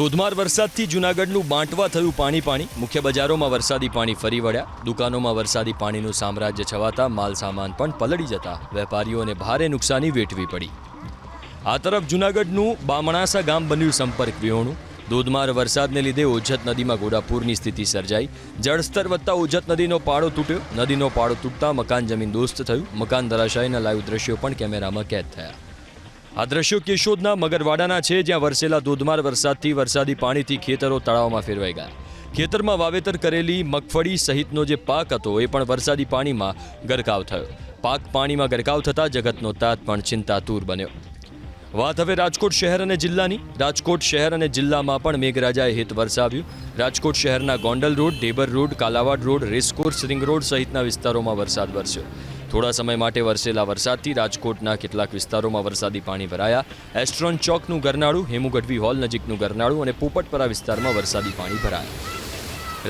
ધોધમાર વરસાદથી જૂનાગઢનું બાંટવા થયું પાણી પાણી. મુખ્ય બજારોમાં વરસાદી પાણી ફરી વળ્યા. દુકાનોમાં વરસાદી પાણીનું સામ્રાજ્ય છવાતા માલ સામાન પણ પલળી જતા વેપારીઓને ભારે નુકસાની વેઠવી પડી. આ તરફ જૂનાગઢનું બામણાસા ગામ બન્યું સંપર્ક વિહોણું. ધોધમાર વરસાદને લીધે ઓજત નદીમાં ઘોડાપૂરની સ્થિતિ સર્જાઈ. જળસ્તર વધતા ઓજત નદીનો પાળો તૂટ્યો. નદીનો પાળો તૂટતા મકાન જમીન દોસ્ત થયું. મકાન ધરાશાયના લાઈવ દ્રશ્યો પણ કેમેરામાં કેદ થયા. આ દ્રશ્યો કેશોદના મગરવાડાના છે, જ્યાં વરસેલા ધોધમાર વરસાદથી વરસાદી પાણીથી ખેતરો તળાવમાં ફેરવાઈ ગયા. ખેતરમાં વાવેતર કરેલી મગફળી સહિતનો જે પાક હતો, એ પણ વરસાદી પાણીમાં ગરકાવ થયો. પાક પાણીમાં ગરકાવ થતાં જગતનો તાત પણ ચિંતાતુર બન્યો. વાત હવે રાજકોટ શહેર અને જિલ્લાની. રાજકોટ શહેર અને જિલ્લામાં પણ મેઘરાજાએ હિત વરસાવ્યું. રાજકોટ શહેરના Gondal road Dhebar road, Kalawad road, racecourse, ring road સહિતના વિસ્તારોમાં વરસાદ વરસ્યો. થોડા સમય માટે વરસેલા વરસાદથી રાજકોટના કેટલાક વિસ્તારોમાં વરસાદી પાણી ભરાયા. એસ્ટ્રોન ચોકનું ગરનાળું, હેમુગઢવી હોલ નજીકનું ગરનાળું અને પોપટપરા વિસ્તારમાં વરસાદી પાણી ભરાયા.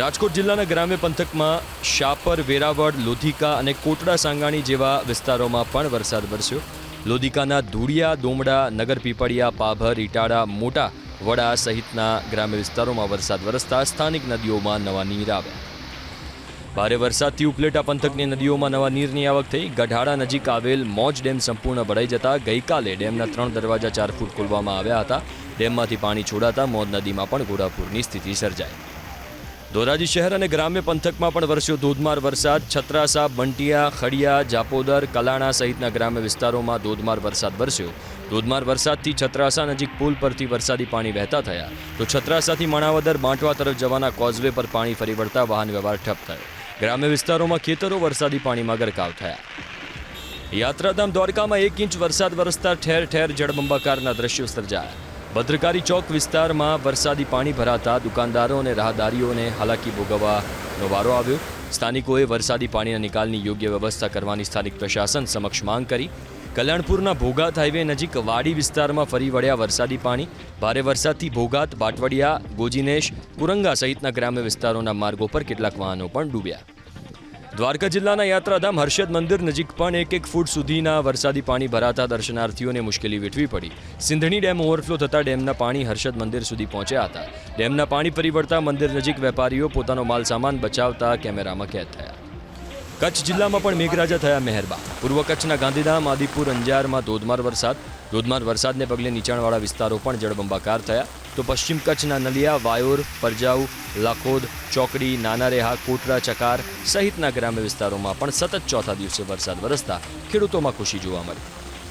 રાજકોટ જિલ્લાના ગ્રામ્ય પંથકમાં શાપર, વેરાવળ, લોધિકા અને કોટડા સાંગાણી જેવા વિસ્તારોમાં પણ વરસાદ વરસ્યો. લોધિકાના ધૂળિયા, દોમડા નગર પીપળિયા પાભર ઇટાળા મોટા વડા સહિતના ગ્રામ્ય વિસ્તારોમાં વરસાદ વરસતા સ્થાનિક નદીઓમાં નવા નીર આવ્યા. ભારે વરસાદથી ઉપલેટા પંથકની નદીઓમાં નવા નીરની આવક થઈ. ગઢાડા નજીક આવેલ મોજ ડેમ સંપૂર્ણ ભરાઈ જતા ગઈકાલે ડેમના ત્રણ દરવાજા ચાર ફૂટ ખોલવામાં આવ્યા હતા. ડેમમાંથી પાણી છોડાતા મોજ નદીમાં પણ ઘોડાપૂરની સ્થિતિ સર્જાઈ. ધોરાજી શહેર અને ગ્રામ્ય પંથકમાં પણ વરસ્યો ધોધમાર વરસાદ. છત્રાસા, બંટિયા, ખડિયા, જાપોદર, કલાણા સહિતના ગ્રામ્ય વિસ્તારોમાં ધોધમાર વરસાદ વરસ્યો. ધોધમાર વરસાદથી છત્રાસા નજીક પુલ પરથી વરસાદી પાણી વહેતા થયા. તો છત્રાસાથી માણાવદર, બાંટવા તરફ જવાના કોઝવે પર પાણી ફરી વળતા વાહન વ્યવહાર ઠપ થયો. ગ્રામ્ય વિસ્તારોમાં ખેતરો વરસાદી પાણીમાં ગરકાવ થયા. યાત્રાધામ દ્વારકામાં એક ઇંચ વરસાદ વરસતા ઠેર ઠેર જળબંબાકારના દ્રશ્યો સર્જાયા. ભદ્રકારી ચોક વિસ્તારમાં વરસાદી પાણી ભરાતા દુકાનદારો અને રાહદારીઓને હાલાકી ભોગવવાનો વારો આવ્યો. સ્થાનિકોએ વરસાદી પાણીના નિકાલની યોગ્ય વ્યવસ્થા કરવાની સ્થાનિક પ્રશાસન સમક્ષ માંગ કરી. કલ્યાણપુરના ભોગાત હાઈવે નજીક વાડી વિસ્તારમાં ફરી વળ્યા વરસાદી પાણી. ભારે વરસાદથી ભોગાત, બાટવડિયા, ગોજીનેશ, કુરંગા સહિતના ગ્રામ્ય વિસ્તારોના માર્ગો પર કેટલાક વાહનો પણ ડૂબ્યા. દ્વારકા જિલ્લાના યાત્રાધામ હર્ષદ મંદિર નજીક પણ એક એક ફૂટ સુધીના વરસાદી પાણી ભરાતા દર્શનાર્થીઓને મુશ્કેલી વેઠવી પડી. સિંધણી ડેમ ઓવરફ્લો થતાં ડેમના પાણી હર્ષદ મંદિર સુધી પહોંચ્યા હતા. ડેમના પાણી પરિવર્તા મંદિર નજીક વેપારીઓ પોતાનો માલ સામાન બચાવતા કેમેરામાં કેદ થયા. કચ્છ જિલ્લામાં પણ મેઘરાજા થયા મહેરબા પૂર્વ કચ્છના ગાંધીધામ, આદિપુર, અંજારમાં ધોધમાર વરસાદ. ધોધમાર વરસાદને પગલે નીચાણવાળા વિસ્તારો પણ જળબંબાકાર થયા. તો પશ્ચિમ કચ્છના નલિયા, વાયોર, પરજાઉ, લાખોદ, ચોકડી નાના રેહા કોટડા ચકાર સહિતના ગ્રામ્ય વિસ્તારોમાં પણ સતત ચોથા દિવસે વરસાદ વરસતા ખેડૂતોમાં ખુશી જોવા મળી.